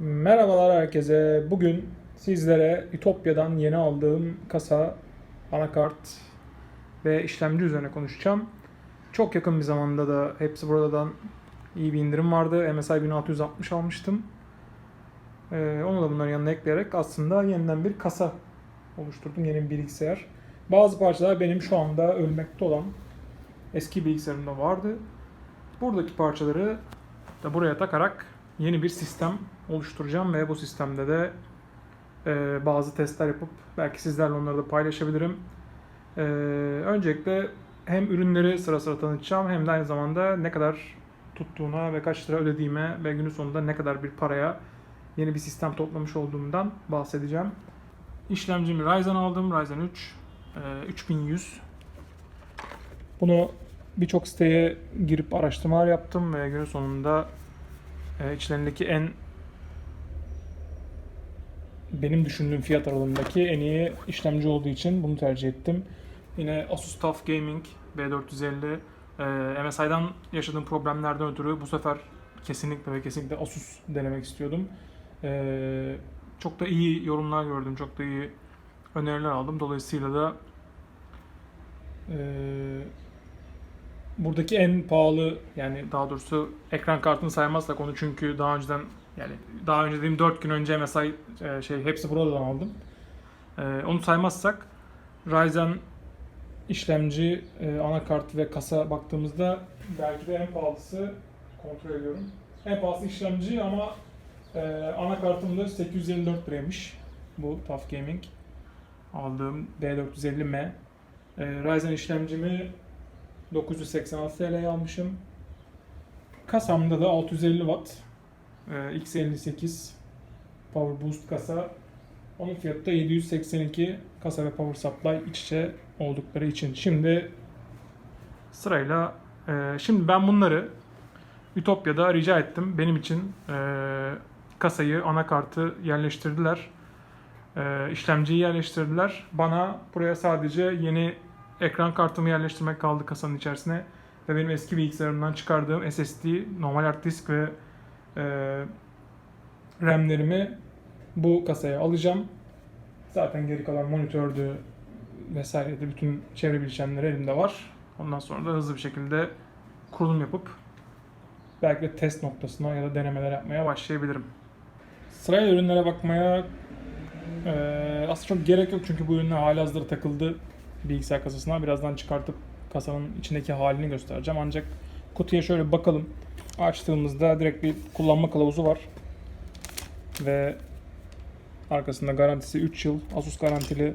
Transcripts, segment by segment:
Merhabalar herkese. Bugün sizlere Ütopya'dan yeni aldığım kasa, anakart ve işlemci üzerine konuşacağım. Çok yakın bir zamanda da hepsi buradan iyi bir indirim vardı. MSI 1660 almıştım. Ee, onu da bunların yanına ekleyerek aslında yeniden bir kasa oluşturdum. Yeni bir bilgisayar. Bazı parçalar benim şu anda ölmekte olan eski bilgisayarımda vardı. Buradaki parçaları da buraya takarak yeni bir sistem oluşturacağım ve bu sistemde de e, bazı testler yapıp belki sizlerle onları da paylaşabilirim. E, öncelikle hem ürünleri sıra sıra tanıtacağım hem de aynı zamanda ne kadar tuttuğuna ve kaç lira ödediğime ve günün sonunda ne kadar bir paraya yeni bir sistem toplamış olduğumdan bahsedeceğim. İşlemcimi Ryzen aldım. Ryzen 3 e, 3100 bunu birçok siteye girip araştırmalar yaptım ve günün sonunda e, içlerindeki en benim düşündüğüm fiyat aralığındaki en iyi işlemci olduğu için bunu tercih ettim. Yine Asus TUF Gaming B450 e, MSI'dan yaşadığım problemlerden ötürü bu sefer kesinlikle ve kesinlikle Asus denemek istiyordum. E, çok da iyi yorumlar gördüm, çok da iyi öneriler aldım. Dolayısıyla da e, buradaki en pahalı yani daha doğrusu ekran kartını saymazsak onu çünkü daha önceden yani daha önce dediğim 4 gün önce MSI e, şey hepsi buradan aldım. E, onu saymazsak Ryzen işlemci, e, anakart ve kasa baktığımızda belki de en pahalısı kontrol ediyorum. En pahalısı işlemci ama e, anakartım da 854 liraymış. Bu TUF Gaming aldığım D450M. E, Ryzen işlemcimi 986 TL'ye almışım. Kasamda da 650 Watt e, X58 Power Boost kasa. Onun fiyatı da 782 kasa ve power supply iç içe oldukları için. Şimdi sırayla e, şimdi ben bunları Ütopya'da rica ettim. Benim için e, kasayı, anakartı yerleştirdiler. E, işlemciyi yerleştirdiler. Bana buraya sadece yeni ekran kartımı yerleştirmek kaldı kasanın içerisine. Ve benim eski bilgisayarımdan çıkardığım SSD, normal hard disk ve e, RAM'lerimi bu kasaya alacağım. Zaten geri kalan monitördü vesaireydi. Bütün çevre bileşenleri elimde var. Ondan sonra da hızlı bir şekilde kurulum yapıp belki de test noktasına ya da denemeler yapmaya başlayabilirim. Sırayla ürünlere bakmaya e, aslında çok gerek yok çünkü bu ürünler halihazırda takıldı bilgisayar kasasına. Birazdan çıkartıp kasanın içindeki halini göstereceğim. Ancak kutuya şöyle bakalım. Açtığımızda direkt bir kullanma kılavuzu var. Ve arkasında garantisi 3 yıl. Asus garantili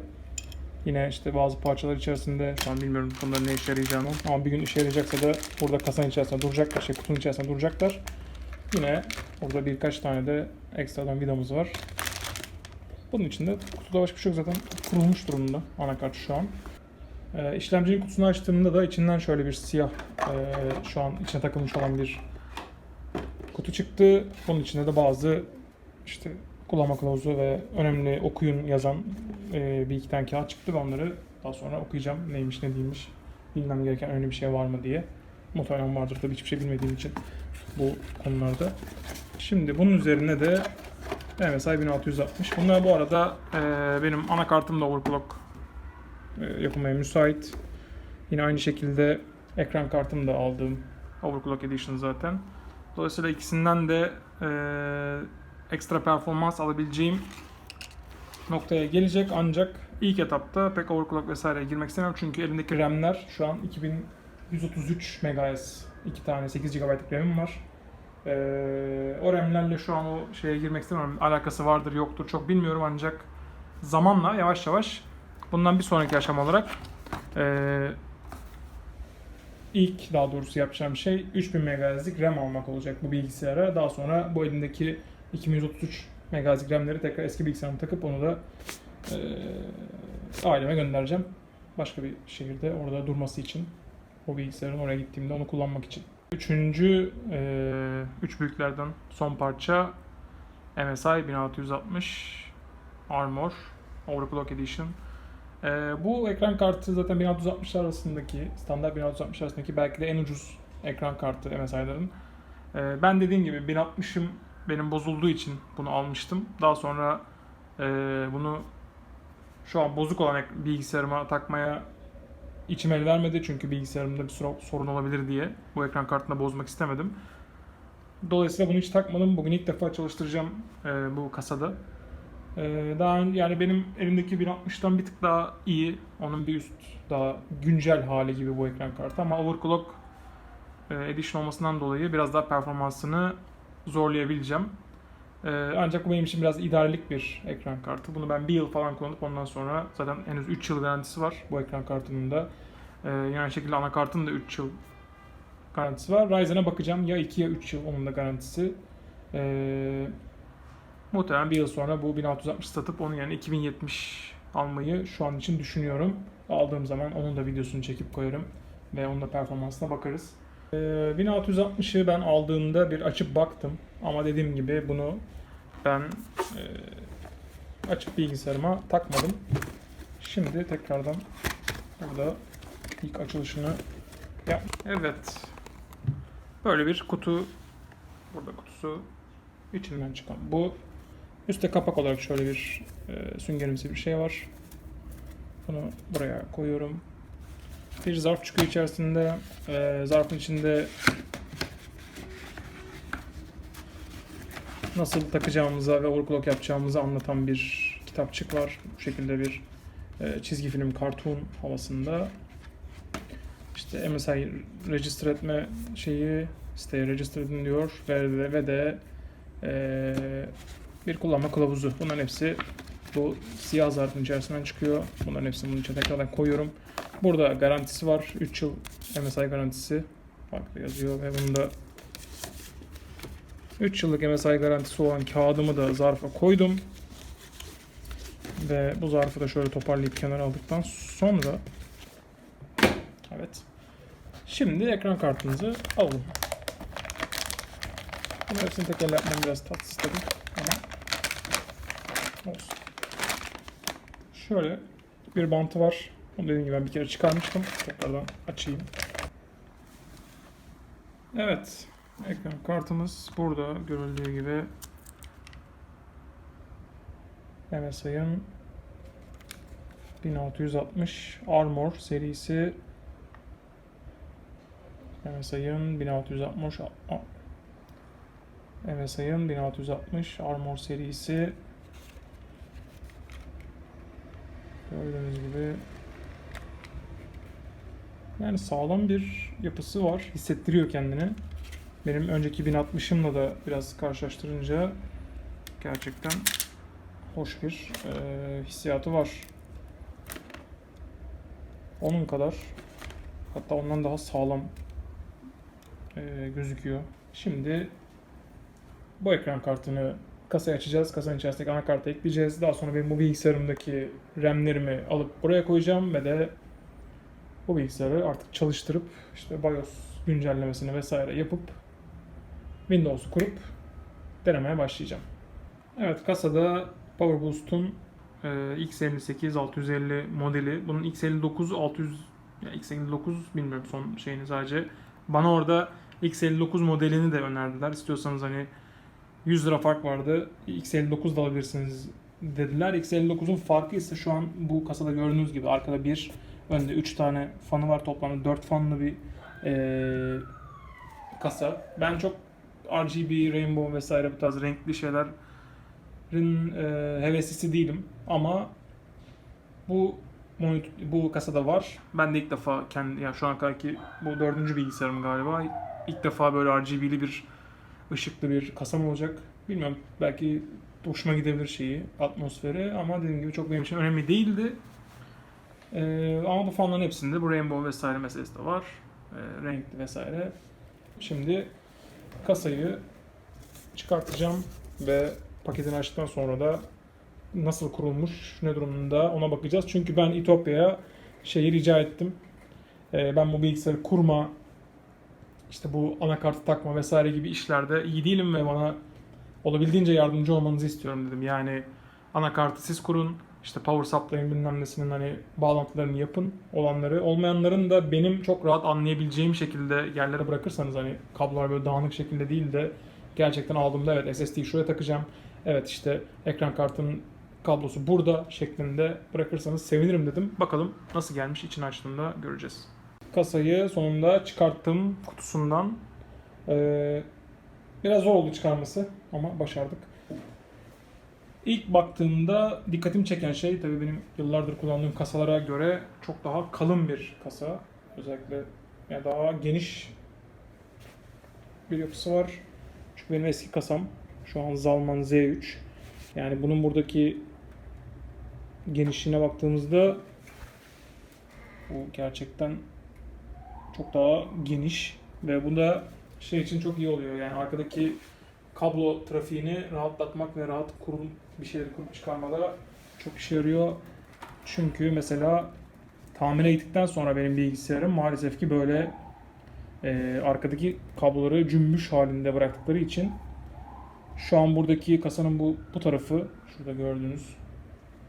yine işte bazı parçalar içerisinde şu an bilmiyorum bunların ne işe yarayacağını ama bir gün işe yarayacaksa da burada kasanın içerisinde duracaklar, şey kutunun içerisinde duracaklar. Yine orada birkaç tane de ekstradan vidamız var. Bunun içinde kutuda başka bir şey yok zaten kurulmuş durumda anakart şu an. İşlemcinin kutusunu açtığımda da içinden şöyle bir siyah e, şu an içine takılmış olan bir kutu çıktı. Bunun içinde de bazı işte kullanma kılavuzu ve önemli okuyun yazan e, bir iki tane kağıt çıktı. Ben onları daha sonra okuyacağım. Neymiş ne değilmiş. Bilmem gereken önemli bir şey var mı diye. Muhtemelen vardır tabii hiçbir şey bilmediğim için bu konularda. Şimdi bunun üzerine de MSI 1660. Bunlar bu arada e, benim anakartım da overclock e, yapılmaya müsait. Yine aynı şekilde ekran kartım da aldığım Overclock Edition zaten. Dolayısıyla ikisinden de e, ekstra performans alabileceğim noktaya gelecek ancak ilk etapta pek overclock vesaireye girmek istemiyorum çünkü elimdeki RAM'ler şu an 2133 MHz iki tane 8 GB'lık RAM'im var. Ee, o RAM'lerle şu an o şeye girmek istemiyorum. Alakası vardır yoktur çok bilmiyorum ancak zamanla yavaş yavaş bundan bir sonraki aşama olarak ee, ilk daha doğrusu yapacağım şey 3000 MHz'lik RAM almak olacak bu bilgisayara. Daha sonra bu elimdeki 2133 MHz'lik RAM'leri tekrar eski bilgisayarıma takıp onu da e, aileme göndereceğim. Başka bir şehirde orada durması için. O bilgisayarın oraya gittiğimde onu kullanmak için. Üçüncü, e, üç büyüklerden son parça MSI 1660 Armor Overclock Edition. Ee, bu ekran kartı zaten 1660 arasındaki, standart 1660 arasındaki belki de en ucuz ekran kartı MSI'ların. Ee, ben dediğim gibi 1060'ım benim bozulduğu için bunu almıştım. Daha sonra e, bunu şu an bozuk olan bilgisayarıma takmaya içim el vermedi. Çünkü bilgisayarımda bir sor- sorun olabilir diye bu ekran kartını bozmak istemedim. Dolayısıyla bunu hiç takmadım. Bugün ilk defa çalıştıracağım e, bu kasada. E, daha ön- yani benim elimdeki 1060'tan bir tık daha iyi. Onun bir üst daha güncel hali gibi bu ekran kartı ama overclock e, edition olmasından dolayı biraz daha performansını zorlayabileceğim. E, ancak bu benim için biraz idarelik bir ekran kartı. Bunu ben bir yıl falan kullanıp ondan sonra zaten henüz 3 yıl garantisi var bu ekran kartının da. E, aynı şekilde anakartın da 3 yıl garantisi var. Ryzen'e bakacağım. Ya 2 ya 3 yıl onun da garantisi. Muhtemelen bir yıl sonra bu 1660 satıp onun yani 2070 almayı şu an için düşünüyorum. Aldığım zaman onun da videosunu çekip koyarım ve onun da performansına bakarız. Ee, 1660'ı ben aldığımda bir açıp baktım ama dediğim gibi bunu ben e, açıp bilgisayarıma takmadım. Şimdi tekrardan burada ilk açılışını yap. Evet. Böyle bir kutu. Burada kutusu. içinden çıkan bu. Üstte kapak olarak şöyle bir e, süngerimsi bir şey var. Bunu buraya koyuyorum. Bir zarf çıkıyor içerisinde. E, zarfın içinde nasıl takacağımıza ve overclock yapacağımızı anlatan bir kitapçık var. Bu şekilde bir e, çizgi film, kartun havasında. İşte MSI register etme şeyi siteye register edin diyor ve de, ve de eee, bir kullanma kılavuzu. Bunların hepsi bu siyah zarfın içerisinden çıkıyor. Bunların hepsini bunun içine tekrardan koyuyorum. Burada garantisi var. 3 yıl MSI garantisi. Farklı yazıyor ve bunda 3 yıllık MSI garantisi olan kağıdımı da zarfa koydum. Ve bu zarfı da şöyle toparlayıp kenara aldıktan sonra Evet. Şimdi ekran kartınızı alalım. Bunu hepsini tek elle yapmam biraz tatsız tabii Şöyle bir bantı var. Bunu dediğim gibi ben bir kere çıkarmıştım. Tekrardan açayım. Evet. Ekran kartımız burada görüldüğü gibi MSI'ın 1660 Armor serisi MSI'ın 1660 A- MSI'ın 1660 Armor serisi gördüğünüz gibi yani sağlam bir yapısı var. Hissettiriyor kendini. Benim önceki 1060'ımla da biraz karşılaştırınca gerçekten hoş bir e, hissiyatı var. Onun kadar hatta ondan daha sağlam e, gözüküyor. Şimdi bu ekran kartını kasaya açacağız. Kasanın içerisindeki anakartı ekleyeceğiz. Daha sonra benim bu bilgisayarımdaki RAM'lerimi alıp buraya koyacağım ve de bu bilgisayarı artık çalıştırıp işte BIOS güncellemesini vesaire yapıp Windows'u kurup denemeye başlayacağım. Evet kasada PowerBoost'un e, X58 650 modeli. Bunun X59 600 ya X59 bilmiyorum son şeyini sadece. Bana orada X59 modelini de önerdiler. İstiyorsanız hani 100 lira fark vardı. X59 da alabilirsiniz dediler. X59'un farkı ise şu an bu kasada gördüğünüz gibi arkada bir önde 3 tane fanı var. Toplamda 4 fanlı bir eee, kasa. Ben çok RGB, Rainbow vesaire bu tarz renkli şeylerin eee heveslisi değilim. Ama bu monitör, bu kasada var. Ben de ilk defa kendi ya şu an kadarki bu dördüncü bilgisayarım galiba. İlk defa böyle RGB'li bir ışıklı bir kasam olacak. Bilmiyorum belki hoşuma gidebilir şeyi, atmosferi ama dediğim gibi çok benim için önemli değildi. Ee, ama bu fanların hepsinde bu rainbow vesaire meselesi de var. Ee, renkli vesaire. Şimdi kasayı çıkartacağım ve paketini açtıktan sonra da nasıl kurulmuş, ne durumda ona bakacağız. Çünkü ben İtopya'ya şeyi rica ettim. Ee, ben bu bilgisayarı kurma, işte bu anakartı takma vesaire gibi işlerde iyi değilim ve bana olabildiğince yardımcı olmanızı istiyorum dedim. Yani anakartı siz kurun, işte power supply'ın bilmem nesinin hani bağlantılarını yapın olanları. Olmayanların da benim çok rahat anlayabileceğim şekilde yerlere bırakırsanız hani kablolar böyle dağınık şekilde değil de gerçekten aldığımda evet SSD'yi şuraya takacağım. Evet işte ekran kartının kablosu burada şeklinde bırakırsanız sevinirim dedim. Bakalım nasıl gelmiş içini açtığımda göreceğiz. Kasayı sonunda çıkarttım kutusundan. Ee, biraz zor oldu çıkarması ama başardık. İlk baktığımda dikkatimi çeken şey tabii benim yıllardır kullandığım kasalara göre çok daha kalın bir kasa. Özellikle yani daha geniş bir yapısı var. Çünkü benim eski kasam şu an Zalman Z3. Yani bunun buradaki genişliğine baktığımızda bu gerçekten çok daha geniş ve bu da şey için çok iyi oluyor. Yani arkadaki kablo trafiğini rahatlatmak ve rahat kurum bir şeyleri kurup çıkarmada çok işe yarıyor. Çünkü mesela tamire gittikten sonra benim bilgisayarım maalesef ki böyle e, arkadaki kabloları cümbüş halinde bıraktıkları için şu an buradaki kasanın bu bu tarafı şurada gördüğünüz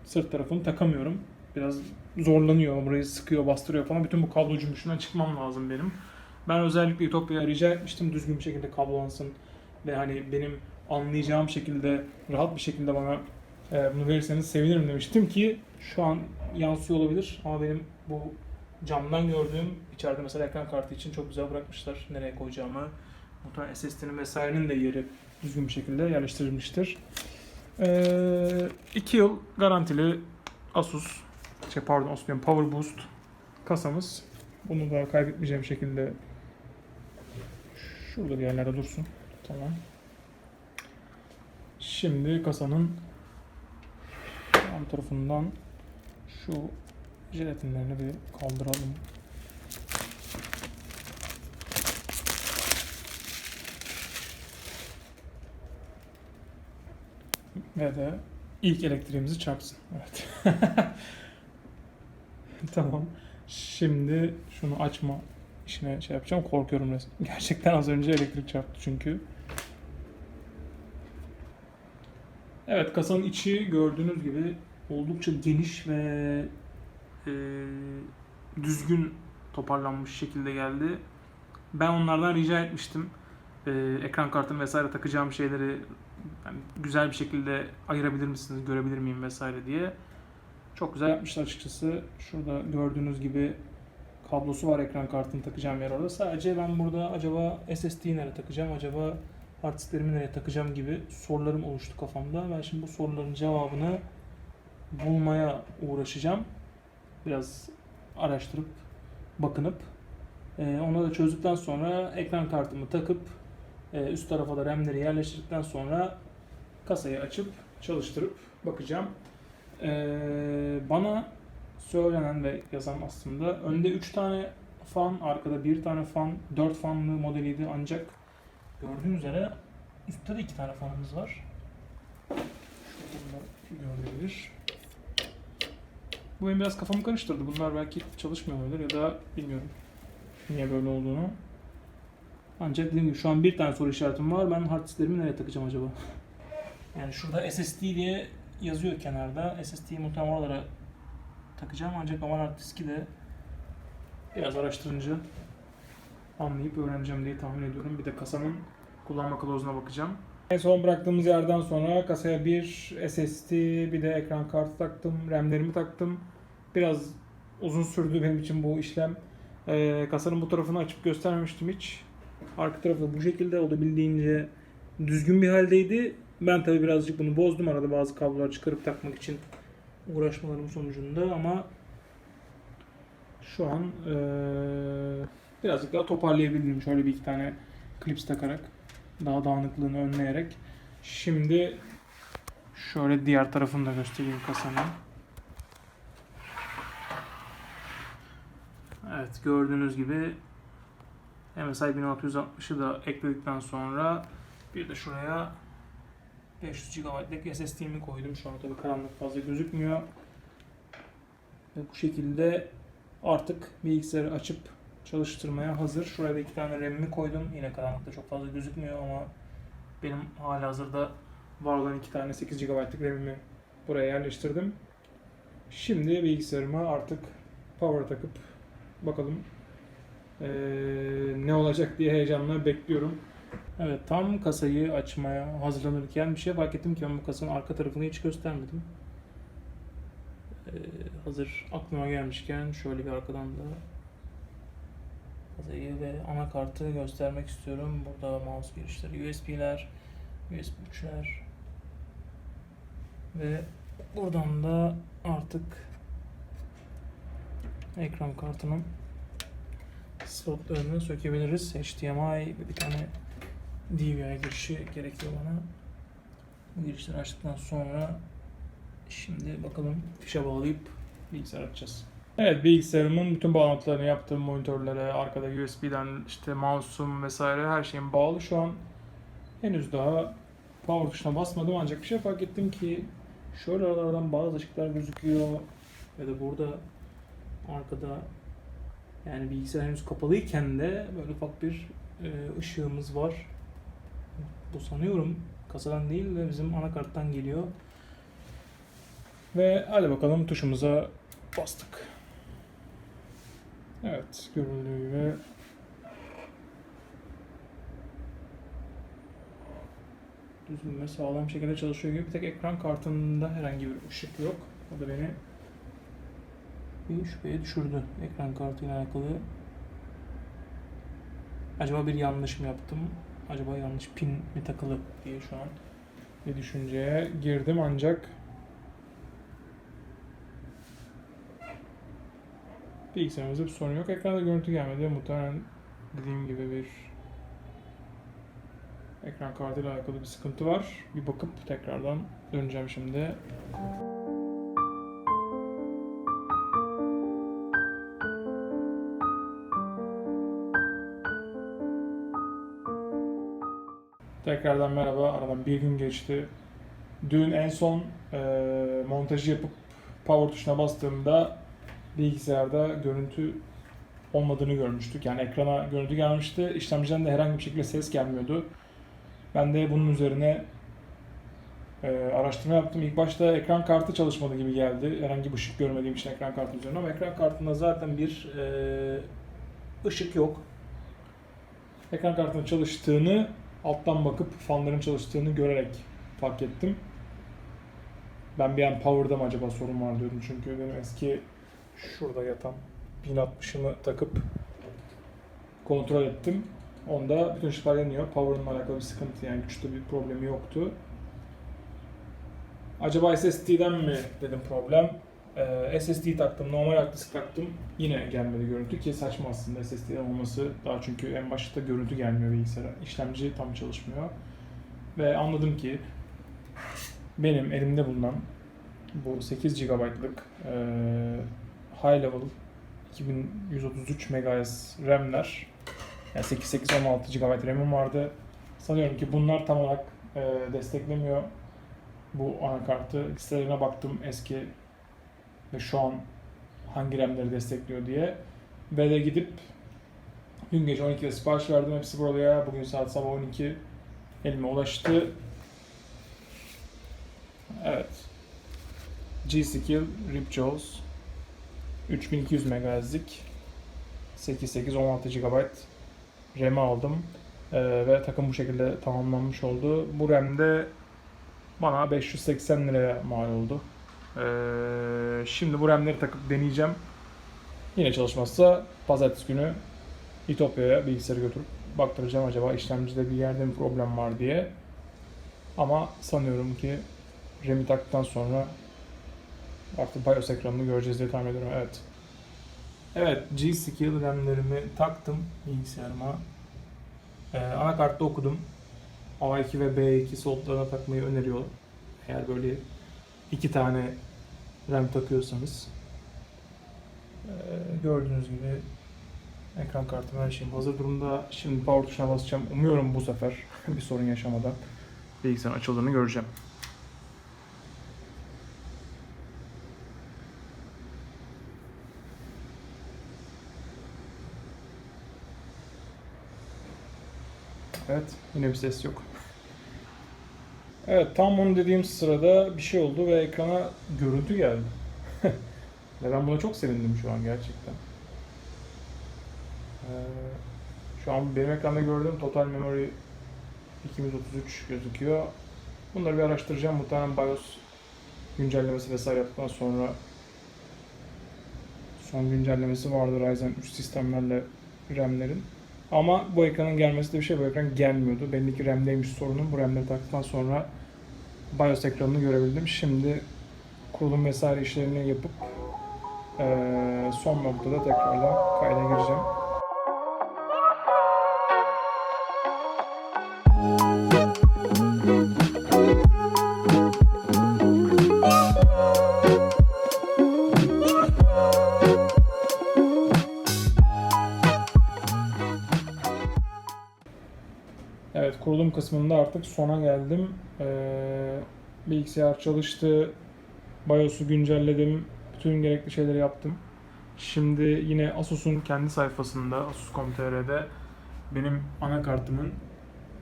sırt tarafını takamıyorum. Biraz zorlanıyor, burayı sıkıyor, bastırıyor falan. Bütün bu kablo cümbüşünden çıkmam lazım benim. Ben özellikle Ütopya'ya rica etmiştim düzgün bir şekilde kablolansın ve hani benim anlayacağım şekilde, rahat bir şekilde bana e, bunu verirseniz sevinirim demiştim ki şu an yansıyor olabilir ama benim bu camdan gördüğüm içeride mesela ekran kartı için çok güzel bırakmışlar nereye koyacağımı. Muhtemelen SSD'nin vesairenin de yeri düzgün bir şekilde yerleştirilmiştir. 2 yıl garantili Asus, şey pardon diyorum Power Boost kasamız. Bunu da kaybetmeyeceğim şekilde şurada bir yerlerde dursun. Tamam. Şimdi kasanın yan tarafından şu jelatinlerini bir kaldıralım. Ve de ilk elektriğimizi çarpsın. Evet. tamam. Şimdi şunu açma işine şey yapacağım. Korkuyorum resmen. Gerçekten az önce elektrik çarptı çünkü. Evet kasanın içi gördüğünüz gibi oldukça geniş ve e, düzgün toparlanmış şekilde geldi. Ben onlardan rica etmiştim. E, ekran kartını vesaire takacağım şeyleri yani güzel bir şekilde ayırabilir misiniz, görebilir miyim vesaire diye. Çok güzel yapmışlar açıkçası. Şurada gördüğünüz gibi kablosu var ekran kartını takacağım yer orada. Sadece ben burada acaba SSD'yi nereye takacağım, acaba hard disklerimi nereye takacağım gibi sorularım oluştu kafamda. Ben şimdi bu soruların cevabını bulmaya uğraşacağım. Biraz araştırıp, bakınıp. Ee, onu da çözdükten sonra ekran kartımı takıp e, üst tarafa da RAM'leri yerleştirdikten sonra kasayı açıp çalıştırıp bakacağım. Ee, bana söylenen ve yazan aslında önde 3 tane fan, arkada 1 tane fan, 4 fanlı modeliydi ancak gördüğünüz üzere üstte de 2 tane fanımız var. Şurada görülebilir. Bu benim biraz kafamı karıştırdı. Bunlar belki çalışmıyor olabilir ya da bilmiyorum niye böyle olduğunu. Ancak dediğim gibi şu an bir tane soru işaretim var. Ben hard disklerimi nereye takacağım acaba? Yani şurada SSD diye yazıyor kenarda. SSD'yi muhtemelen oralara takacağım. Ancak ama hard diski de biraz araştırınca anlayıp öğreneceğim diye tahmin ediyorum. Bir de kasanın kullanma kılavuzuna bakacağım. En son bıraktığımız yerden sonra kasaya bir SSD bir de ekran kartı taktım. RAM'lerimi taktım. Biraz uzun sürdü benim için bu işlem. Ee, kasanın bu tarafını açıp göstermemiştim hiç. Arka tarafı bu şekilde olabildiğince düzgün bir haldeydi. Ben tabi birazcık bunu bozdum arada bazı kabloları çıkarıp takmak için uğraşmalarım sonucunda ama şu an eee, birazcık daha toparlayabildim şöyle bir iki tane klips takarak daha dağınıklığını önleyerek. Şimdi şöyle diğer tarafını da göstereyim kasanın. Evet gördüğünüz gibi MSI 1660'ı da ekledikten sonra bir de şuraya 500 GB'lık SSD'mi koydum. Şu an tabii karanlık fazla gözükmüyor. Ve bu şekilde artık bilgisayarı açıp çalıştırmaya hazır. Şuraya da iki tane RAM'imi koydum. Yine karanlıkta çok fazla gözükmüyor ama benim hala hazırda var olan iki tane 8 GB'lık RAM'imi buraya yerleştirdim. Şimdi bilgisayarıma artık power takıp bakalım ee, ne olacak diye heyecanla bekliyorum. Evet tam kasayı açmaya hazırlanırken bir şey fark ettim ki ben bu kasanın arka tarafını hiç göstermedim. Ee, hazır aklıma gelmişken şöyle bir arkadan da kasayı ve anakartı göstermek istiyorum. Burada mouse girişleri, USB'ler, USB 3'ler ve buradan da artık ekran kartının slotlarını sökebiliriz. HDMI bir tane DVI girişi gerekiyor bana. Bu girişleri açtıktan sonra şimdi bakalım fişe bağlayıp bilgisayar açacağız. Evet bilgisayarımın bütün bağlantılarını yaptım. Monitörlere, arkada USB'den işte mouse'um vesaire her şeyim bağlı şu an. Henüz daha power tuşuna basmadım ancak bir şey fark ettim ki şöyle aralardan bazı ışıklar gözüküyor ya da burada arkada yani bilgisayar henüz kapalıyken de böyle ufak bir e, ışığımız var. Bu sanıyorum kasadan değil de bizim anakarttan geliyor. Ve hadi bakalım tuşumuza bastık. Evet görüldüğü gibi düzgün ve sağlam şekilde çalışıyor gibi. Bir tek ekran kartında herhangi bir ışık yok. O da beni bir şüpheye düşürdü ekran kartıyla alakalı. Acaba bir yanlış mı yaptım? Acaba yanlış pin mi takılı diye şu an bir düşünceye girdim ancak bilgisayarımızda bir sorun yok. Ekranda görüntü gelmedi. Muhtemelen dediğim gibi bir ekran kartıyla alakalı bir sıkıntı var. Bir bakıp tekrardan döneceğim şimdi. Tekrardan merhaba. Aradan bir gün geçti. Dün en son e, montajı yapıp power tuşuna bastığımda bilgisayarda görüntü olmadığını görmüştük. Yani ekrana görüntü gelmişti. İşlemciden de herhangi bir şekilde ses gelmiyordu. Ben de bunun üzerine e, araştırma yaptım. İlk başta ekran kartı çalışmadı gibi geldi. Herhangi bir ışık görmediğim için ekran kartı üzerine ama ekran kartında zaten bir e, ışık yok. Ekran kartının çalıştığını alttan bakıp fanların çalıştığını görerek fark ettim. Ben bir an power'da mı acaba sorun var diyordum çünkü benim eski şurada yatan 1060'ımı takıp kontrol ettim. Onda bütün ışıklar yanıyor. Power'ınla alakalı bir sıkıntı yani güçte bir problemi yoktu. Acaba SSD'den mi dedim problem. Ee, SSD taktım, normal hard disk taktım. Yine gelmedi görüntü ki saçma aslında SSD'den olması. Daha çünkü en başta görüntü gelmiyor bilgisayara. İşlemci tam çalışmıyor. Ve anladım ki benim elimde bulunan bu 8 GB'lık e, high level 2133 MHz RAM'ler yani 8816 GB RAM'im vardı. Sanıyorum ki bunlar tam olarak e, desteklemiyor bu anakartı. Listelerine baktım eski ve şu an hangi RAM'leri destekliyor diye. Ve de gidip dün gece 12'de sipariş verdim hepsi buraya. Bugün saat sabah 12 elime ulaştı. Evet. G-Skill Ripjaws 3200 MHz'lik 8816 GB RAM'i aldım. Ee, ve takım bu şekilde tamamlanmış oldu. Bu RAM'de bana 580 liraya mal oldu. Ee, şimdi bu RAM'leri takıp deneyeceğim. Yine çalışmazsa pazartesi günü İtopya'ya bilgisayarı götürüp baktıracağım acaba işlemcide bir yerde mi problem var diye. Ama sanıyorum ki RAM'i taktıktan sonra artık BIOS ekranını göreceğiz diye tahmin ediyorum. Evet. Evet, G-Skill RAM'lerimi taktım bilgisayarıma. Ee, anakartta okudum. A2 ve B2 slotlarına takmayı öneriyor. Eğer böyle iki tane RAM takıyorsanız. Ee, gördüğünüz gibi ekran kartım her şeyim hazır durumda. Şimdi power tuşuna basacağım. Umuyorum bu sefer bir sorun yaşamadan bilgisayarın açıldığını göreceğim. Evet, yine bir ses yok. Evet, tam onu dediğim sırada bir şey oldu ve ekrana görüntü geldi. ve ben buna çok sevindim şu an gerçekten. Ee, şu an benim ekranda gördüğüm total memory 2133 gözüküyor. Bunları bir araştıracağım. Muhtemelen BIOS güncellemesi vesaire yaptıktan sonra son güncellemesi vardı Ryzen 3 sistemlerle RAM'lerin. Ama bu ekranın gelmesi de bir şey. Bu ekran gelmiyordu. Belli ki RAM'deymiş sorunun. Bu RAM'leri taktıktan sonra BIOS ekranını görebildim. Şimdi kurulum vesaire işlerini yapıp son noktada tekrardan kayda gireceğim. Kısmında artık sona geldim. Ee, bilgisayar çalıştı. BIOS'u güncelledim. Bütün gerekli şeyleri yaptım. Şimdi yine Asus'un kendi sayfasında asus.com.tr'de benim anakartımın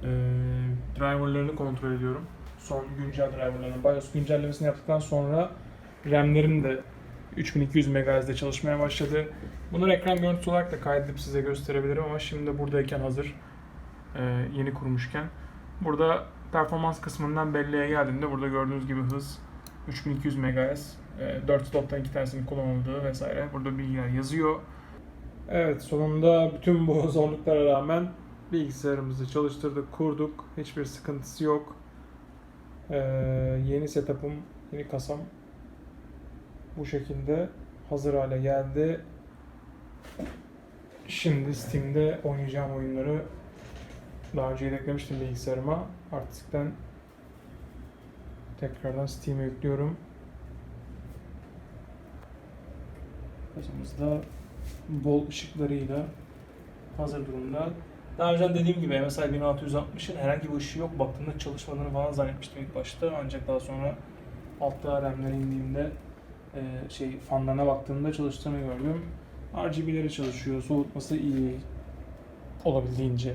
e, driverlarını kontrol ediyorum. Son güncel driverlarını, BIOS güncellemesini yaptıktan sonra RAM'lerim de 3200 MHz'de çalışmaya başladı. Bunları ekran görüntüsü olarak da kaydedip size gösterebilirim ama şimdi buradayken hazır e, yeni kurmuşken. Burada performans kısmından belleğe geldiğinde burada gördüğünüz gibi hız 3200 MHz, e, 4 slottan 2 tanesinin kullanıldığı vesaire burada bilgiler yazıyor. Evet sonunda bütün bu zorluklara rağmen bilgisayarımızı çalıştırdık, kurduk. Hiçbir sıkıntısı yok. E, yeni setup'ım, yeni kasam bu şekilde hazır hale geldi. Şimdi Steam'de oynayacağım oyunları daha önce yedeklemiştim bilgisayarıma. Artıkten tekrardan Steam'e yüklüyorum. Kasamızda bol ışıklarıyla hazır durumda. Daha önce dediğim gibi MSI 1660'ın herhangi bir ışığı yok. Baktığımda çalışmadığını falan zannetmiştim ilk başta. Ancak daha sonra altta RAM'lere indiğimde e, şey fanlarına baktığımda çalıştığını gördüm. RGB'leri çalışıyor. Soğutması iyi olabildiğince.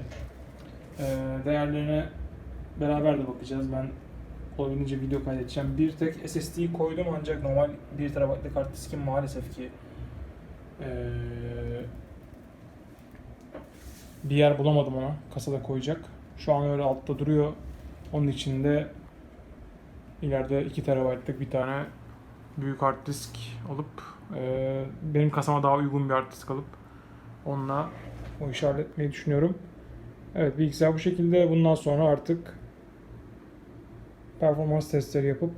Ee, değerlerine beraber de bakacağız. Ben olabildiğince video kaydedeceğim. Bir tek SSD'yi koydum ancak normal 1 TB'lık kart diskim maalesef ki ee, bir yer bulamadım ona. Kasada koyacak. Şu an öyle altta duruyor. Onun içinde ileride 2 TB'lık bir tane büyük hard disk alıp ee, benim kasama daha uygun bir hard disk alıp onunla o işi düşünüyorum. Evet bilgisayar bu şekilde. Bundan sonra artık performans testleri yapıp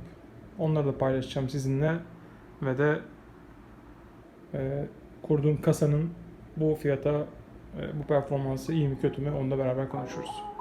onları da paylaşacağım sizinle ve de e, kurduğum kasanın bu fiyata e, bu performansı iyi mi kötü mü onu beraber konuşuruz.